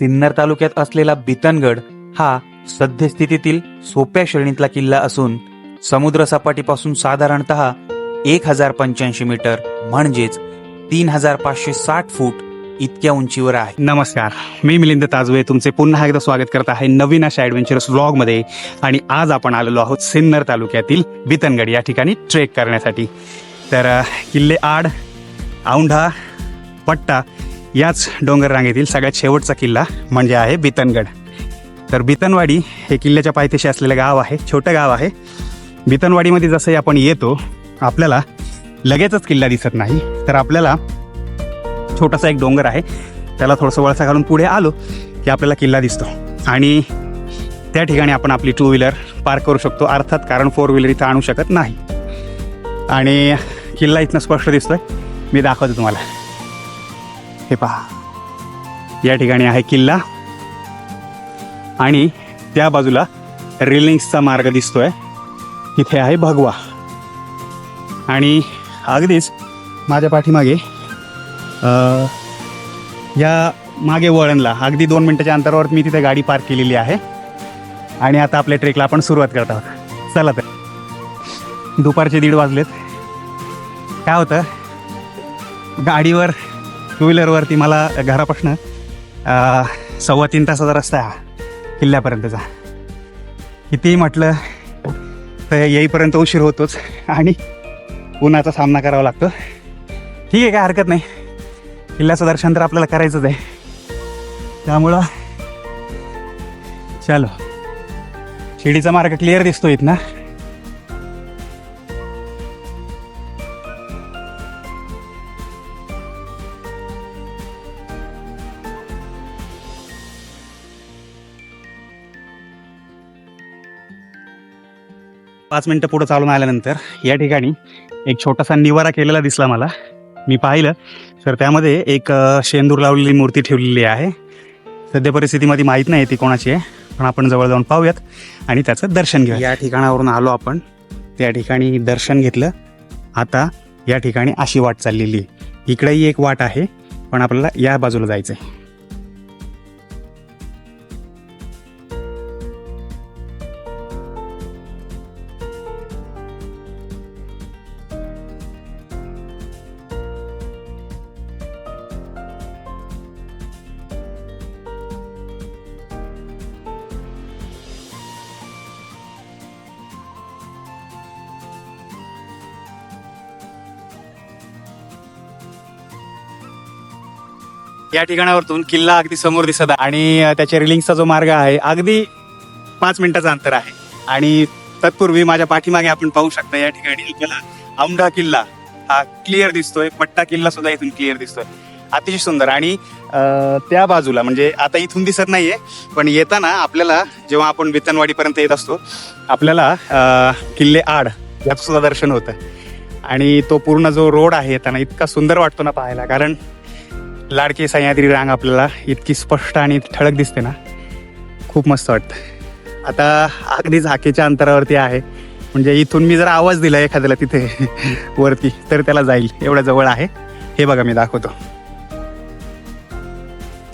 सिन्नर तालुक्यात असलेला बितनगड हा सद्यस्थितीतील सोप्या श्रेणीतला किल्ला असून समुद्र सपाटीपासून साधारणतः एक हजार पंच्याऐंशी मीटर म्हणजेच तीन हजार पाचशे साठ फूट इतक्या उंचीवर आहे. नमस्कार मी मिलिंद ताजवे तुमचे पुन्हा एकदा स्वागत करत आहे नवीन अशा ॲडव्हेंचरस व्लॉगमध्ये आणि आज आपण आलेलो आहोत सिन्नर तालुक्यातील बितनगड या ठिकाणी ट्रेक करण्यासाठी. तर किल्ले आड औंढा पट्टा याच डोंगर रांगेतील सगळ्यात शेवटचा किल्ला म्हणजे आहे बितनगड. तर बितनवाडी हे किल्ल्याच्या पायथ्याशी असलेलं गाव आहे छोटं गाव आहे. बितनवाडीमध्ये जसंही आपण येतो आपल्याला लगेचच किल्ला दिसत नाही. तर आपल्याला छोटासा एक डोंगर आहे त्याला थोडंसं वळसा घालून पुढे आलो की आपल्याला किल्ला दिसतो. आणि त्या ठिकाणी आपण आपली टू व्हीलर पार्क करू शकतो अर्थात कारण फोर व्हीलर इथं आणू शकत नाही. आणि किल्ला इथनं स्पष्ट दिसतोय. मी दाखवतो तुम्हाला. हे पहा. या ठिकाणी आहे किल्ला. आणि त्या बाजूला रेलिंग्सचा मार्ग दिसतोय. तिथे आहे भगवा. आणि अगदीच माझ्या पाठीमागे या मागे वळणला. अगदी दोन मिनिटाच्या अंतरावर मी तिथे गाडी पार्क केलेली आहे. आणि आता आपल्या ट्रेकला आपण सुरुवात करत आहोत. चला तर. दुपारचे दीड वाजलेत. काय होतं? गाडीवर टू व्हीलरवरती मला घरापासनं सव्वा तीन तासाचा रस्ता आहे हा किल्ल्यापर्यंतचा. कितीही म्हटलं तर येईपर्यंत उशीर होतोच आणि उन्हाचा सामना करावा लागतो. ठीक आहे काय हरकत नाही. किल्ल्याचं दर्शन तर आपल्याला करायचंच आहे. त्यामुळं चलो. शिडीचा मार्ग क्लिअर दिसतो इथं पाच मिनटं पुढं चालून आल्यानंतर या ठिकाणी एक छोटासा निवारा केलेला दिसला मला. मी पाहिलं तर त्यामध्ये एक शेंदूर लावलेली मूर्ती ठेवलेली आहे. सध्या परिस्थितीमध्ये माहीत नाही ती कोणाची आहे पण आपण जवळ जाऊन पाहूयात आणि त्याचं दर्शन घेऊया या ठिकाणावरून आलो आपण. त्या ठिकाणी दर्शन घेतलं. आता या ठिकाणी अशी वाट चाललेली इकडेही एक वाट आहे पण आपल्याला या बाजूला जायचं आहे या ठिकाणावरतून किल्ला अगदी समोर दिसत आहे. आणि त्याच्या रिलिंगचा जो मार्ग आहे अगदी पाच मिनिटाचं अंतर आहे. आणि तत्पूर्वी माझ्या पाठीमागे आपण पाहू शकता या ठिकाणी आपल्याला औंढा किल्ला हा क्लिअर दिसतोय. पट्टा किल्ला सुद्धा इथून क्लिअर दिसतोय. अतिशय सुंदर. आणि त्या बाजूला म्हणजे आता इथून दिसत नाहीये पण येताना आपल्याला जेव्हा आपण वितनवाडीपर्यंत येत असतो आपल्याला किल्ले आड याचं सुद्धा दर्शन होतं. आणि तो पूर्ण जो रोड आहे येताना इतका सुंदर वाटतो ना पाहायला कारण लाडकी सह्याद्री रांग आपल्याला इतकी स्पष्ट आणि ठळक दिसते ना. खूप मस्त वाटतं. आता अगदी झाकेच्या अंतरावरती आहे. म्हणजे इथून मी जर आवाज दिला एखाद्याला तिथे वरती तर त्याला जाईल. एवढ्या जवळ आहे. हे बघा मी दाखवतो.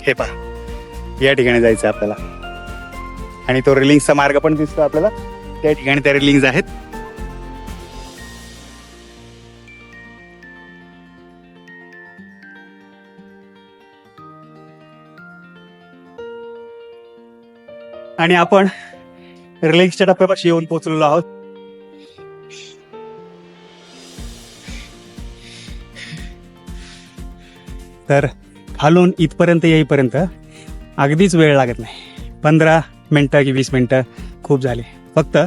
हे पहा. या ठिकाणी जायचं आपल्याला. आणि तो रेलिंगचा मार्ग पण दिसतो आपल्याला. त्या ठिकाणी त्या रिलिंग्स आहेत. आणि आपण रिलिंग्सच्या टप्प्यापाशी येऊन पोहोचलेलो आहोत. तर खालून इथपर्यंत येईपर्यंत अगदीच वेळ लागत नाही. पंधरा मिनटं की वीस मिनटं खूप झाले. फक्त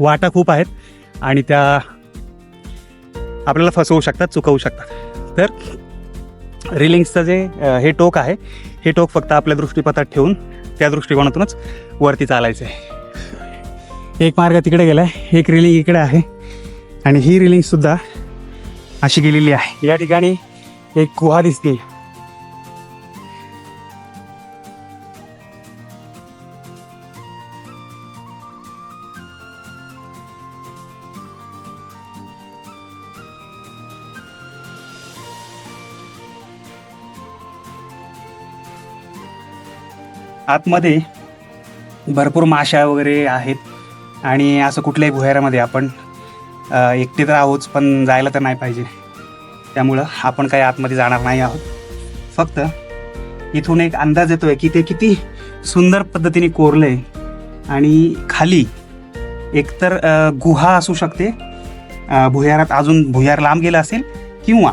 वाटा खूप आहेत आणि त्या आपल्याला फसवू शकतात चुकवू शकतात. तर रिलिंग्सचं जे हे टोक आहे हे टोक फक्त आपल्या दृष्टीपथात ठेवून त्या दृष्टिकोनातूनच वरती चालायचं आहे एक मार्ग तिकडे गेलाय एक रिलिंग इकडे आहे. आणि ही रिलिंगसुद्धा अशी गेलेली आहे. या ठिकाणी एक गुहा दिसते. आतमध्ये भरपूर माशा वगैरे आहेत आणि असं कुठल्याही भुयारामध्ये आपण एकटे तर आहोच पण जायला तर नाही पाहिजे. त्यामुळं आपण काही आतमध्ये जाणार नाही आहोत. फक्त इथून एक अंदाज येतोय की ते किती सुंदर पद्धतीने कोरलं आहे आणि खाली एकतर गुहा असू शकते भुयारात अजून भुयार लांब गेला असेल किंवा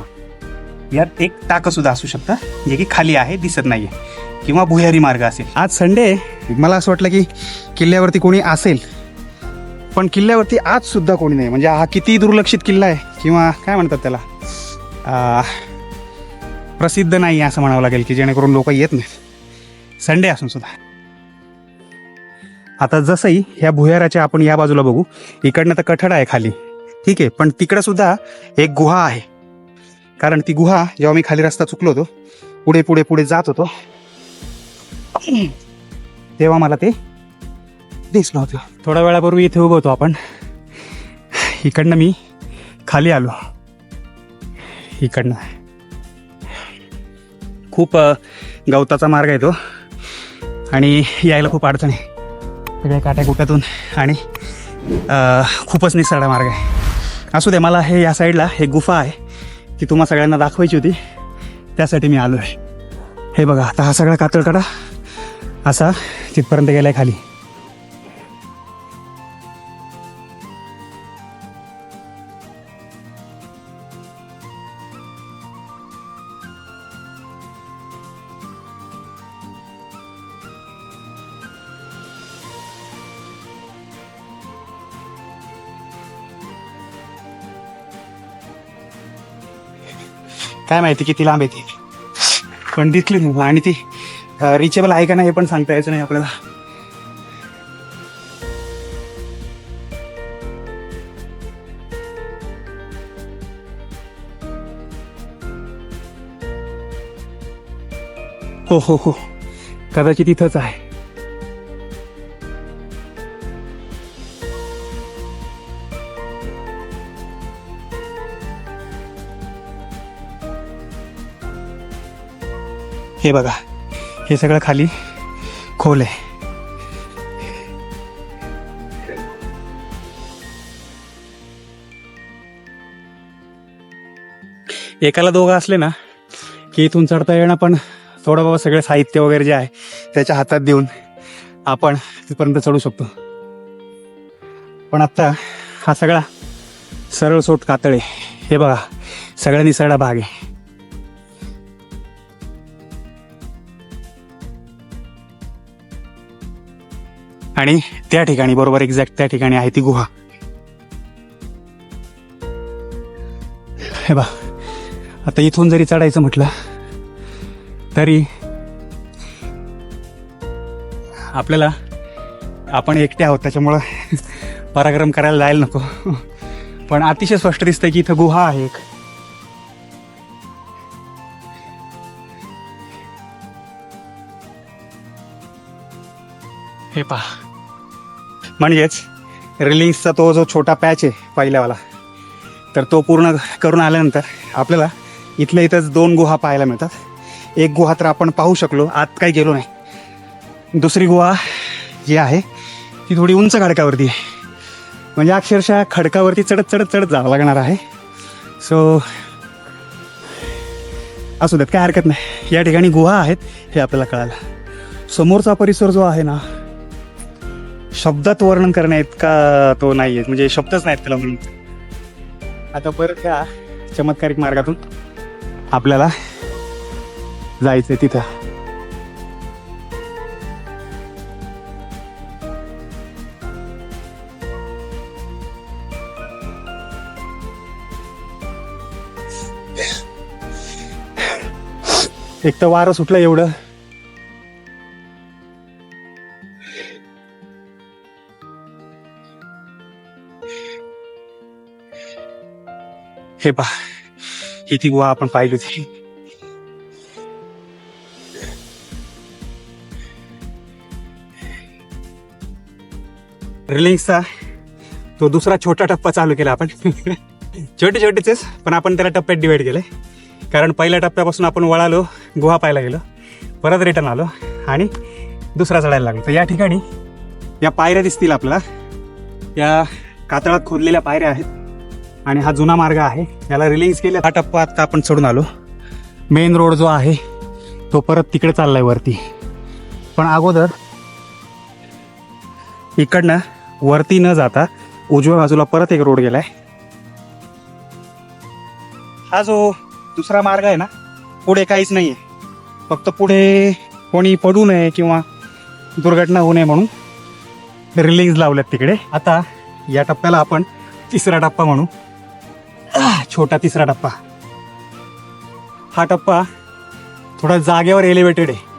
यात एक टाकसुद्धा असू शकतं जे की खाली आहे दिसत नाही आहे किंवा भुयारी मार्ग असेल. आज संडे आहे. मला असं वाटलं की किल्ल्यावरती कोणी असेल पण किल्ल्यावरती आज सुद्धा कोणी नाही. म्हणजे हा किती दुर्लक्षित किल्ला आहे किंवा काय म्हणतात त्याला? आ, प्रसिद्ध नाही आहे असं म्हणावं लागेल की जेणेकरून लोक येत नाहीत. संडे असून सुद्धा. आता जसंही ह्या भुयाराच्या आपण या बाजूला बघू इकडनं तर कठडा आहे खाली. ठीक आहे पण तिकडं सुद्धा एक गुहा आहे. कारण ती गुहा जेव्हा मी खाली रस्ता चुकलो होतो पुढे पुढे पुढे जात होतो तेव्हा मला ते. दिसलं होतं थोड्या वेळापूर्वी इथे उभं होतो आपण. इकडनं मी खाली आलो. इकडनं. खूप गवताचा मार्ग आहे तो. आणि यायला खूप अडचण आहे. सगळ्या काट्याकुट्यातून आणि खूपच निसरडा मार्ग आहे. असू दे मला हे या साईडला हे गुफा आहे ती तुम्हाला सगळ्यांना दाखवायची होती. त्यासाठी मी आलो आहे हे बघा आता हा सगळा कातळकडा असा तिथपर्यंत गेलाय खाली. काय माहिती किती लांब आहे ती. पण दिसली आणि ती रिचेबल आहे का नाही हे पण सांगता यायचं नाही आपल्याला. हो हो हो. कदाचित इथंच आहे. हे बघा. हे सगळं खाली खोल आहे. एकाला दोघं असले ना की इथून चढता येणं पण थोडं बाबा सगळे साहित्य वगैरे जे आहे त्याच्या हातात देऊन आपण तिथपर्यंत चढू शकतो. पण आत्ता हा सगळा सरळ सोट कातळे हे बघा सगळ्या निसरडा भाग आहे. आणि त्या ठिकाणी बरोबर एक्झॅक्ट त्या ठिकाणी आहे ती गुहा. हे बा आता इथून जरी चढायचं म्हटलं तरी आपल्याला आपण एकटे आहोत त्याच्यामुळं पराक्रम करायला जायला नको. पण अतिशय स्पष्ट दिसतंय की इथं गुहा आहे एक. हे पहा म्हणजेच रिलिंग्सचा तो जो छोटा पॅच आहे पहिल्यावाला तर तो पूर्ण करून आल्यानंतर आपल्याला इथल्या इथंच दोन गुहा पाहायला मिळतात. एक गुहा तर आपण पाहू शकलो आत काही गेलो नाही. दुसरी गुहा जी आहे ती थोडी उंच खडकावरती आहे. म्हणजे अक्षरशः खडकावरती चढत चढत चढत जावं लागणार आहे. सो असू देत काय हरकत नाही. या ठिकाणी गुहा आहेत हे आपल्याला कळालं. समोरचा परिसर जो आहे ना शब्दात वर्णन करण्या इतका तो नाही आहे म्हणजे शब्दच नाहीत त्याला म्हणून. आता परत ह्या चमत्कारिक मार्गातून आपल्याला जायचंय तिथं. एक तर वारं सुटलं एवढं. हे पहा ही ती गुहा आपण पाहिली होती. रिलिंग्सचा तो दुसरा छोटा टप्पा चालू केला आपण. छोटे छोटेच पण आपण त्याला टप्प्यात डिवाइड केले कारण पहिल्या टप्प्यापासून आपण वळालो गुहा पाहायला गेलो परत रिटर्न आलो आणि दुसरा चढायला लागलो. तर या ठिकाणी या पायऱ्या दिसतील आपल्याला. या कातळात खोदलेल्या पायऱ्या आहेत. आणि हा जुना मार्ग आहे. याला रिलीज केलं. हा टप्पा आता आपण चढून आलो. मेन रोड जो आहे तो परत तिकडे चाललाय वरती. पण अगोदर इकडनं वरती न जाता उजव्या बाजूला परत एक रोड गेलाय. हा जो दुसरा मार्ग आहे ना पुढे काहीच नाहीये. फक्त पुढे कोणी पडू नये किंवा दुर्घटना होऊ नये म्हणून रिलिंग्स लावल्यात तिकडे. आता या टप्प्याला आपण तिसरा टप्पा म्हणू. आह, छोटा तिसरा टप्पा. हा टप्पा थोडा जागेवर एलिव्हेटेड आहे.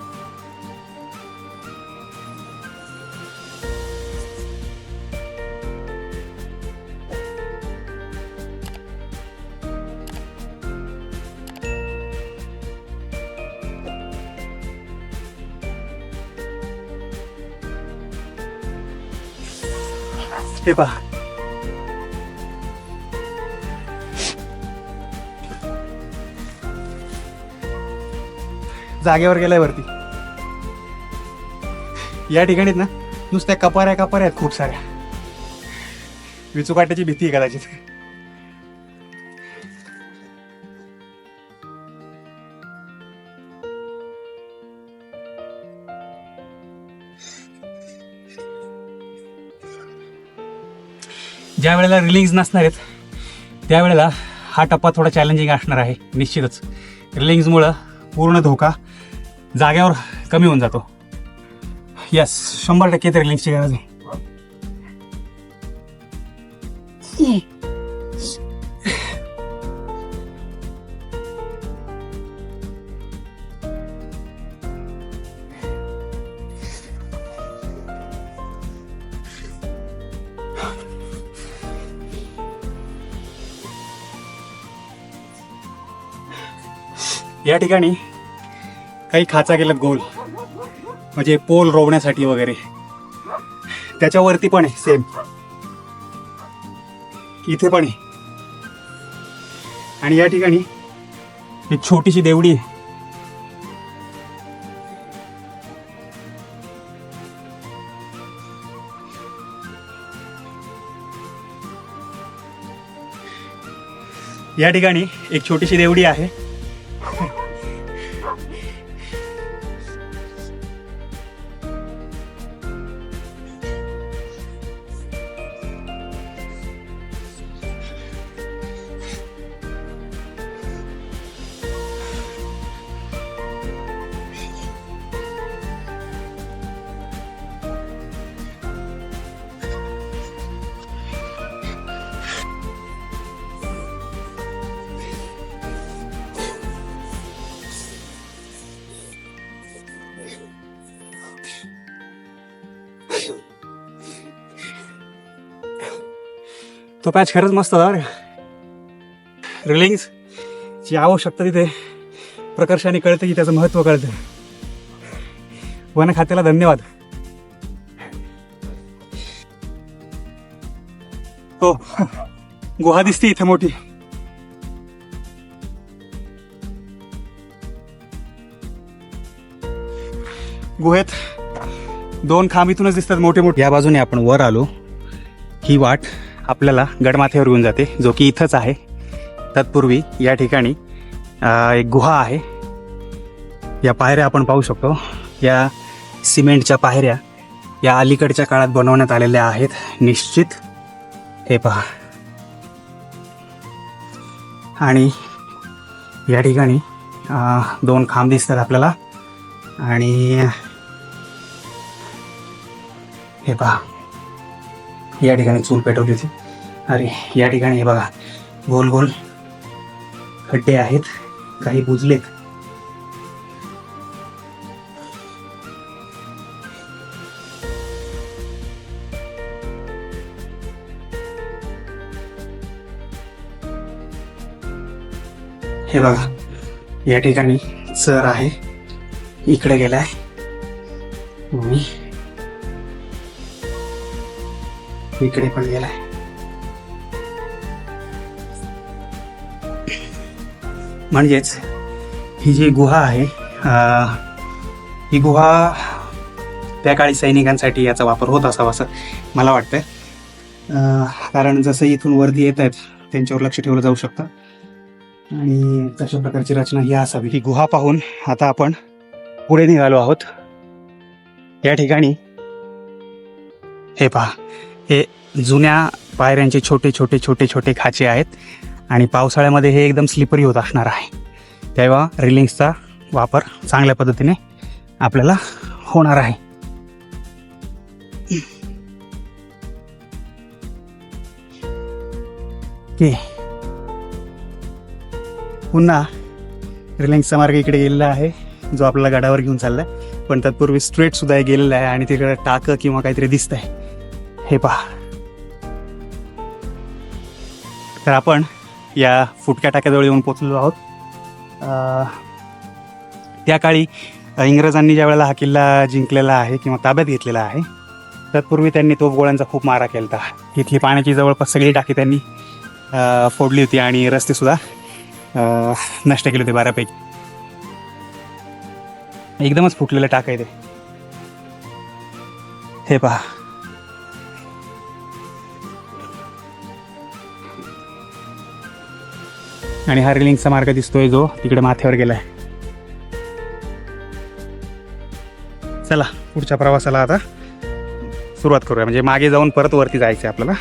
हे पहा. जागेवर गेलाय वरती. या ठिकाणीत ना नुसत्या कपाऱ्या कपाऱ्या आहेत खूप साऱ्या. विचुकाट्याची भीती आहे कदाचित. ज्या वेळेला रिलिंग्स नसणार आहेत त्यावेळेला हा टप्पा थोडा चॅलेंजिंग असणार आहे निश्चितच. रिलिंग्समुळं पूर्ण धोका जाग्यावर कमी होऊन जातो. यस शंभर टक्के तरी लिंक्सची गरज आहे. या ठिकाणी काही खाचा गेल्यात गोल. म्हणजे पोल रोवण्यासाठी वगैरे. त्याच्यावरती पण आहे सेम इथे पण आहे. आणि या ठिकाणी एक छोटीशी देवडी आहे. या ठिकाणी एक छोटीशी देवडी आहे. तो पॅच खरंच मस्त होता रिलिंग्स ची आवश्यकता तिथे प्रकर्षाने कळते की त्याचं महत्त्व कळतं. वन खात्याला धन्यवाद. हो गुहा दिसते इथे मोठी. गुहेत दोन खांब इथूनच दिसतात मोठे मोठे या बाजूने आपण वर आलो. ही वाट आपल्याला गडमाथ्यावर येऊन जाते जो की इथंच आहे. तत्पूर्वी या ठिकाणी एक गुहा आहे. या पायऱ्या आपण पाहू शकतो. या सिमेंटच्या पायऱ्या या अलीकडच्या काळात बनवण्यात आलेल्या आहेत. निश्चित. हे पहा. आणि या ठिकाणी दोन खांब दिसतात आपल्याला. आणि हे पहा. या ठिकाणी चूल पेटवली होती. अरे या ठिकाणी हे बघा गोल गोल खड्डे आहेत काही बुजलेत. हे बघा या ठिकाणी सर आहे इकडे गेलाय. मी इकडे पण गेलाय. म्हणजेच ही जी गुहा आहे ही गुहा त्या काळी सैनिकांसाठी याचा वापर होत असावा असं मला वाटतं कारण जसं इथून वरती येत आहेत त्यांच्यावर लक्ष ठेवलं जाऊ शकतं. आणि तशा प्रकारची रचना ही असावी. ही गुहा पाहून आता आपण पुढे निघालो आहोत. या ठिकाणी. हे पहा. हे जुन्या पायऱ्यांचे छोटे छोटे छोटे छोटे खाचे आहेत आणि पावसाळ्यामध्ये हे एकदम स्लिपरी होत असणार आहे. तेव्हा रिलिंग्सचा वापर चांगल्या पद्धतीने आपल्याला होणार आहे. की पुन्हा रिलिंग्सचा मार्ग इकडे गेलेला आहे जो आपल्याला गडावर घेऊन चाललाय. पण तत्पूर्वी स्ट्रेट सुद्धा गेलेला आहे आणि तिकडे टाकं किंवा काहीतरी दिसत आहे हे पहा. तर आपण या फुटक्या टाक्याजवळ येऊन पोचलेलो आहोत. त्या काळी इंग्रजांनी ज्या वेळेला हा किल्ला जिंकलेला आहे किंवा ताब्यात घेतलेला आहे तत्पूर्वी त्यांनी तोफगोळ्यांचा खूप मारा केला होता इथली पाण्याची जवळपास सगळी टाकी त्यांनी फोडली होती आणि रस्तेसुद्धा नष्ट केले होते बऱ्यापैकी. एकदमच फुटलेलं टाक आहे ते हे पहा. आणि हा रेलिंगचा मार्ग दिसतोय जो तिकडे माथ्यावर गेलाय. चला पुढच्या प्रवासाला आता सुरुवात करूया. म्हणजे मागे जाऊन परत वरती जायचं आहे आपल्याला.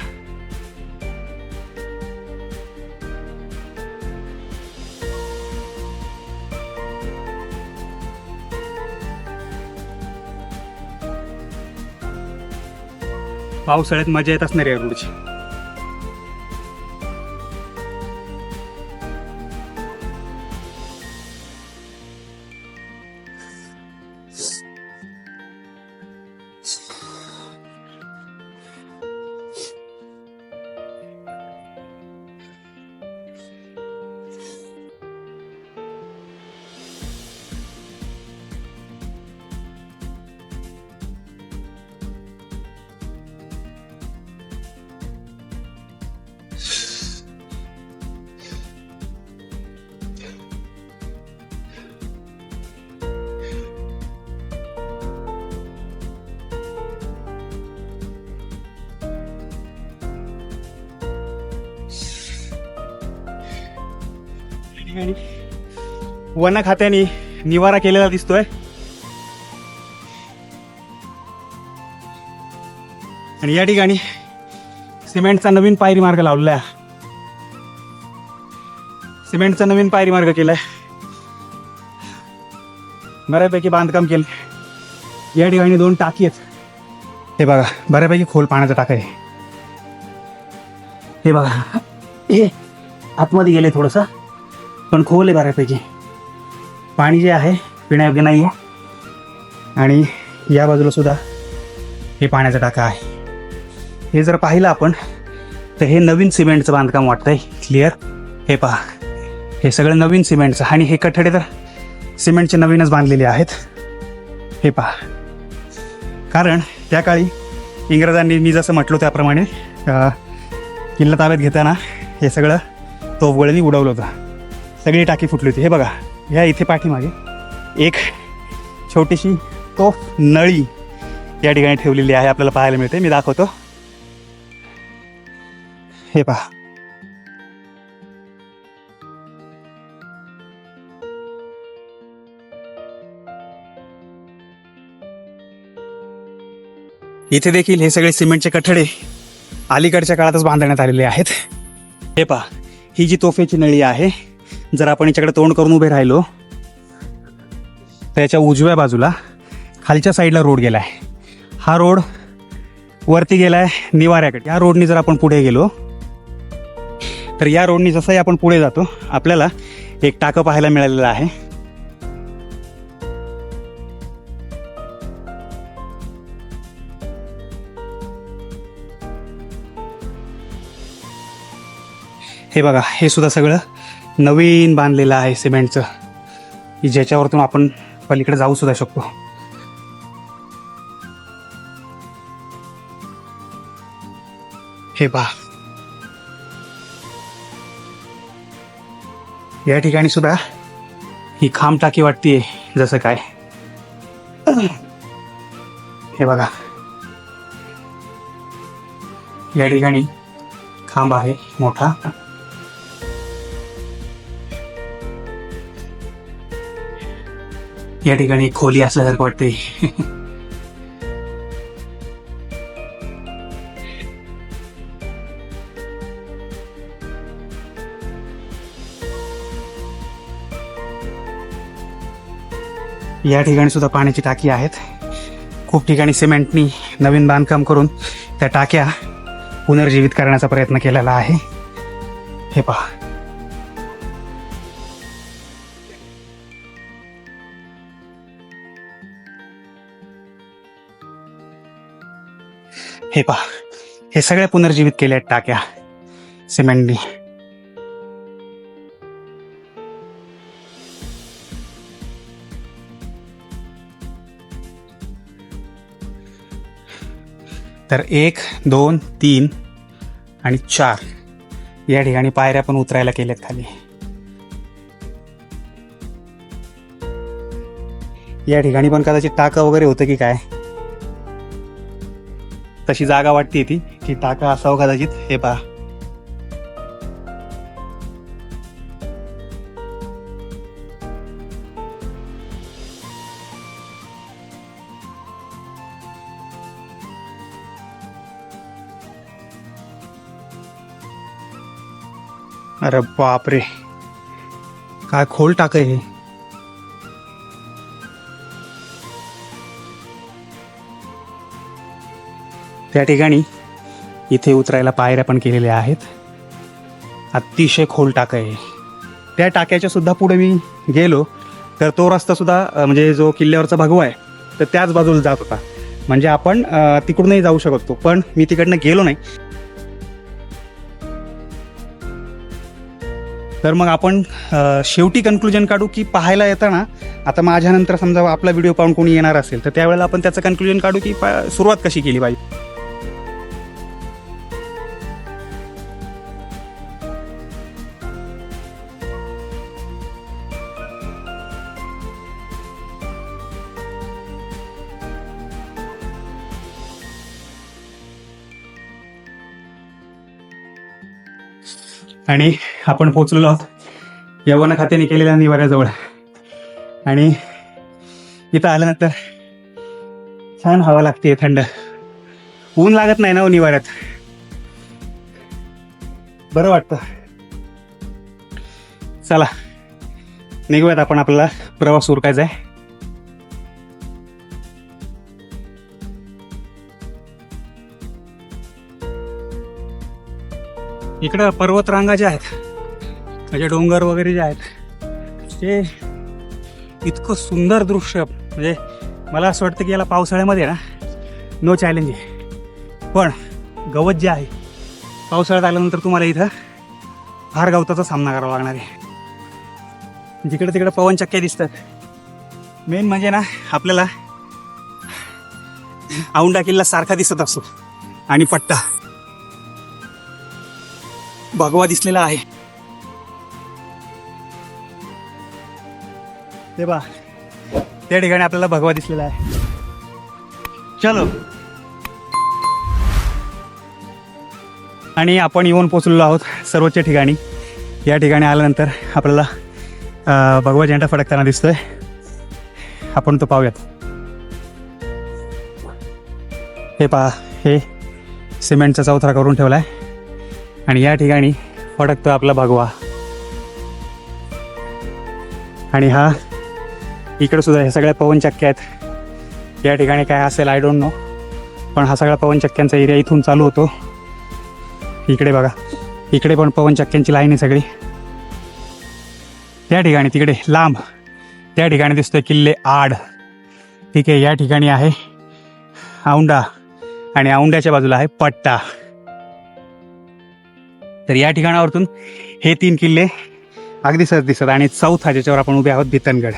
पावसाळ्यात मजा येत असणार या रोडची. ठिकाणी. वन खात्याने निवारा केलेला दिसतोय. आणि या ठिकाणी सिमेंटचा नवीन पायरी मार्ग लावलेला आहे. सिमेंटचा नवीन पायरी मार्ग केलाय. बऱ्यापैकी बांधकाम केलं या ठिकाणी दोन टाकी आहेत. हे बघा बऱ्यापैकी खोल पाण्याचा टाका आहे. हे बघा. हे आतमध्ये गेले थोडंसं. पण खोल आहे बऱ्यापैकी. पाणी जे आहे पिण्यायोग्य नाही आहे आणि या बाजूला सुद्धा हे पाण्याचा टाका आहे. हे जर पाहिलं आपण तर हे नवीन सिमेंटचं बांधकाम वाटतंय. क्लिअर हे पहा. हे सगळं नवीन सिमेंटचं. आणि हे कठडे तर सिमेंटचे नवीनच बांधलेले आहेत. हे पहा. कारण त्या काळी इंग्रजांनी मी जसं म्हटलो त्याप्रमाणे किल्ला ताब्यात घेताना हे सगळं तोफगोळ्यांनी उडवलं होतं. सगळी टाकी फुटली होती. हे बघा ह्या इथे पाठीमागे एक छोटीशी तोफ नळी या ठिकाणी ठेवलेली आहे आपल्याला पाहायला मिळते. मी दाखवतो. हे पहा. इथे देखील हे सगळे सिमेंटचे कठडे अलीकडच्या काळातच बांधण्यात आलेले आहेत. हे पहा ही जी तोफेची नळी आहे जर आपण याच्याकडे तोंड करून उभे राहिलो तर याच्या उजव्या बाजूला खालच्या साईडला रोड गेला आहे हा रोड वरती गेला आहे निवाऱ्याकडे. या रोडनी जर आपण पुढे गेलो तर या रोडनी जसंही आपण पुढे जातो आपल्याला एक टाकं पाहायला मिळालेलं आहे. हे बघा हे सुद्धा सगळं नवीन बांधलेलं आहे सिमेंटचं. की ज्याच्यावरतून आपण पलीकडे जाऊ सुद्धा शकतो. हे पहा. या ठिकाणी सुद्धा ही खांब टाकी वाटतीये जसं काय. हे बघा. या ठिकाणी खांब आहे मोठा. या ठिकाणी खोली असल्यासारखं वाटते या ठिकाणी सुद्धा पाण्याची टाकी आहेत. खूप ठिकाणी सिमेंटनी नवीन बांधकाम करून त्या टाक्या पुनर्जीवित करण्याचा प्रयत्न केलेला आहे. हे पहा. हे पहा हे सगळ्या पुनर्जीवित केल्या आहेत टाक्या सिमेंटनी. तर एक दोन तीन आणि चार या ठिकाणी पायऱ्या पण उतरायला केल्यात खाली. या ठिकाणी पण कदाचित टाकं वगैरे होतं की काय? तशी जागा वाटते ती की टाका असावं कदाचित. हे पहा. अरे बापरे. काय खोल टाक हे. त्या ठिकाणी इथे उतरायला पायऱ्या पण केलेल्या आहेत. अतिशय खोल टाक आहे. त्या टाक्याच्या सुद्धा पुढे मी गेलो तर तो रस्ता सुद्धा म्हणजे जो किल्ल्यावरचा भगवा आहे तर त्याच बाजूला जात होता. म्हणजे आपण तिकडूनही जाऊ शकतो पण मी तिकडनं गेलो नाही. तर मग आपण शेवटी कन्क्लुजन काढू की पाहायला येताना आता माझ्यानंतर समजा आपला व्हिडिओ पाहून कोणी येणार असेल तर त्यावेळेला आपण त्याचं कन्क्लुजन काढू की सुरुवात कशी केली पाहिजे? आणि आपण पोचलेलो आहोत यवन खात्याने केलेल्या निवाऱ्याजवळ. आणि इथं आल्यानंतर छान हवा लागते थंड. ऊन लागत नाही ना हो निवाऱ्यात? बरं वाटतं. चला निघूयात आपण आपल्याला प्रवास उरकायचा आहे. इकडं पर्वतरांगा ज्या आहेत म्हणजे डोंगर वगैरे जे आहेत ते इतकं सुंदर दृश्य म्हणजे मला असं वाटतं की याला पावसाळ्यामध्ये ना नो चॅलेंज आहे. पण गवत जे आहे पावसाळ्यात आल्यानंतर तुम्हाला इथं फार गवताचा सामना करावा लागणार आहे. जिकडे तिकडे पवनचक्क्या दिसतात. मेन म्हणजे ना आपल्याला औंडा किल्ला सारखा दिसत असतो आणि पट्टा. भगवा दिसलेला आहे. ते बा त्या ठिकाणी आपल्याला भगवा दिसलेला आहे. चलो. आणि आपण येऊन पोचलेलो आहोत सर्वोच्च ठिकाणी. या ठिकाणी आल्यानंतर आपल्याला भगवा झेंडा फडकताना दिसतोय. आपण तो पाहूयात. हे पहा हे सिमेंटचा चौथरा करून ठेवला आहे आणि या ठिकाणी फडकतो आपला भगवा. आणि हा इकडे सुद्धा हे सगळ्या पवनचक्क्या आहेत. या ठिकाणी काय असेल आय डोंट नो पण हा सगळा पवनचक्क्यांचा एरिया इथून चालू होतो. इकडे बघा. इकडे पण पवनचक्क्यांची लाईन आहे सगळी. त्या ठिकाणी तिकडे लांब. त्या ठिकाणी दिसतोय किल्ले आड. ठीक आहे या ठिकाणी आहे औंढा. आणि औंढ्याच्या बाजूला आहे पट्टा. तर या ठिकाणावरतून हे तीन किल्ले अगदी सहज दिसत आणि चौथा ज्याच्यावर आपण उभे आहोत भितनगड.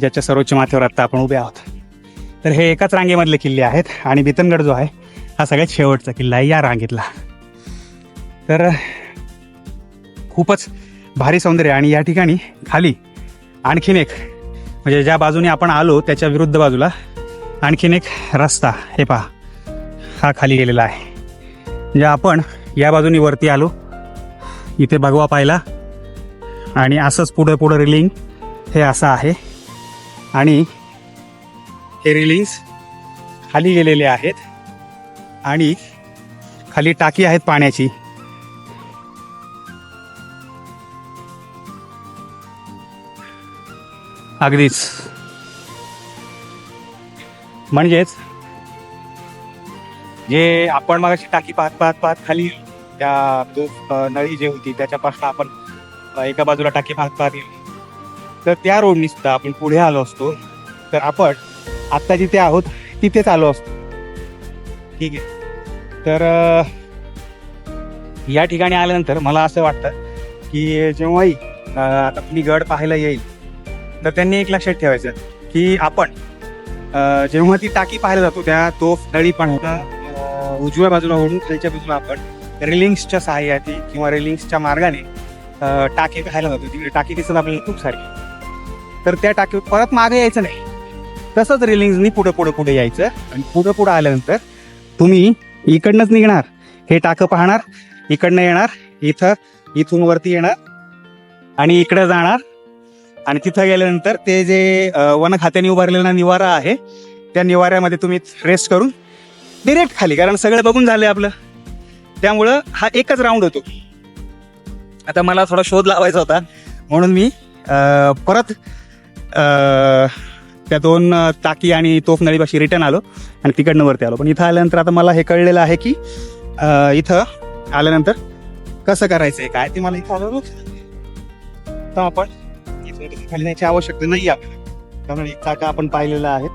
ज्याच्या सर्वोच्च माथ्यावर आत्ता आपण उभे आहोत. तर हे एकाच रांगेमधले किल्ले आहेत आणि बितनगड जो आहे हा सगळ्यात शेवटचा किल्ला आहे या रांगेतला. तर खूपच भारी सौंदर्य आणि या ठिकाणी खाली आणखीन एक म्हणजे ज्या बाजूने आपण आलो त्याच्या विरुद्ध बाजूला आणखीन एक रस्ता हे पहा हा खाली गेलेला आहे. म्हणजे आपण या बाजूनी वरती आलो इथे भगवा पाहिला आणि असंच पुढे पुढं रिलिंग हे असं आहे. आणि हे रिलिंग्स खाली गेलेले आहेत. आणि खाली टाकी आहेत पाण्याची. अगदीच. म्हणजेच जे आपण मगाशी टाकी पाहत पाहत पाहत खाली त्या जो नळी जी होती त्याच्यापासून आपण एका बाजूला टाकी पाहत पाहत तर त्या रोडनी सुद्धा आपण पुढे आलो असतो. तर आपण आत्ता जिथे आहोत तिथेच आलो असतो. ठीक आहे. तर या ठिकाणी आल्यानंतर मला असं वाटतं की जेव्हाही आपली आता कुणी गड पाहायला येईल तर त्यांनी एक लक्षात ठेवायचं की आपण जेव्हा ती टाकी पाहायला जातो त्या तो नळी पण उजव्या बाजूला ओढून खालच्या बाजूला आपण रेलिंग्सच्या सहाय्याने किंवा रेलिंग्सच्या मार्गाने टाकी खायला जातो. तिकडे टाकी दिसत आपल्याला खूप सारी. तर त्या टाकी परत मागे यायचं नाही. तसंच रेलिंग्सनी पुढे पुढे पुढे यायचं आणि पुढे पुढे आल्यानंतर तुम्ही इकडनंच निघणार. हे टाकं पाहणार इकडनं येणार इथं इथून वरती येणार आणि इकडे जाणार आणि तिथं गेल्यानंतर ते जे वन खात्याने उभारलेला निवारा आहे त्या निवाऱ्यामध्ये तुम्ही रेस्ट करून डिरेक्ट खाली. कारण सगळं बघून झालं आपलं. त्यामुळं हा एकच राऊंड होतो. आता मला थोडा शोध लावायचा होता. म्हणून मी परत त्या दोन टाकी आणि तोफ नळीपाशी रिटर्न आलो आणि तिकडनं वरती आलो. पण इथं आल्यानंतर आता मला हे कळलेलं आहे की इथं आल्यानंतर कसं करायचं आहे काय ते मला इथं आलं तर आपण खाली जायची आवश्यकता नाही आपल्याला. कारण एक टाका आपण पाहिलेला आहे.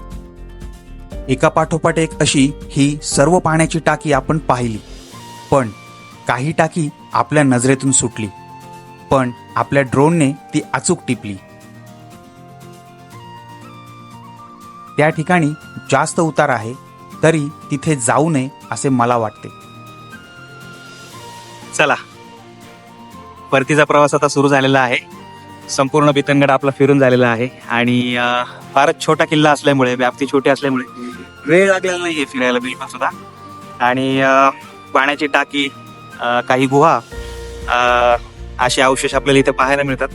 एका पाठोपाठ एक अशी ही सर्व पाण्याची टाकी आपण पाहिली. पण काही टाकी आपल्या नजरेतून सुटली. पण आपल्या ड्रोनने ती अचूक टिपली. त्या ठिकाणी जास्त उतार आहे तरी तिथे जाऊ नये असे मला वाटते. चला. परतीचा प्रवास आता सुरू झालेला आहे. संपूर्ण बितनगड आपला फिरून झालेला आहे आणि फारच छोटा किल्ला असल्यामुळे व्याप्ती छोटी असल्यामुळे वेळ लागलेला नाहीये फिरायला बिलकुल सुद्धा. आणि पाण्याची टाकी काही गुहा असे अवशेष आपल्याला इथे पाहायला मिळतात.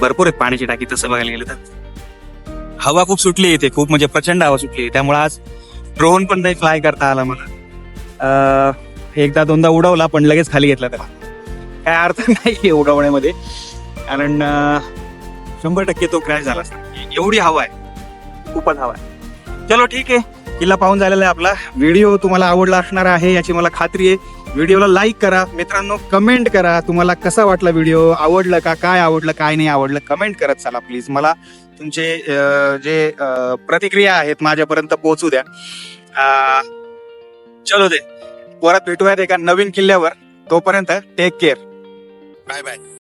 भरपूर आहेत पाण्याची टाकी तसं बघायला गेलं तर. हवा खूप सुटली इथे खूप म्हणजे प्रचंड हवा सुटली त्यामुळे आज ड्रोन पण नाही फ्लाय करता आला मला. एकदा दोनदा उडवला पण लगेच खाली घेतला त्याला. काय अर्थ नाही उडवण्यामध्ये. कारण शंभर टक्के तो क्रॅश झाला असता. एवढी हवा आहे. खूपच हवा आहे. चलो ठीक आहे. किल्ला पाहून झालेला आहे आपला. व्हिडिओ तुम्हाला आवडला असणार आहे याची मला खात्री आहे. व्हिडिओला लाईक करा. मित्रांनो कमेंट करा. तुम्हाला कसा वाटला व्हिडिओ? आवडलं का? काय आवडलं? काय नाही आवडलं? कमेंट करत चला प्लीज मला तुमचे जे प्रतिक्रिया आहेत माझ्यापर्यंत पोहोचू द्या. चलो दे परत भेटूयात एका नवीन किल्ल्यावर. तोपर्यंत टेक केअर बाय बाय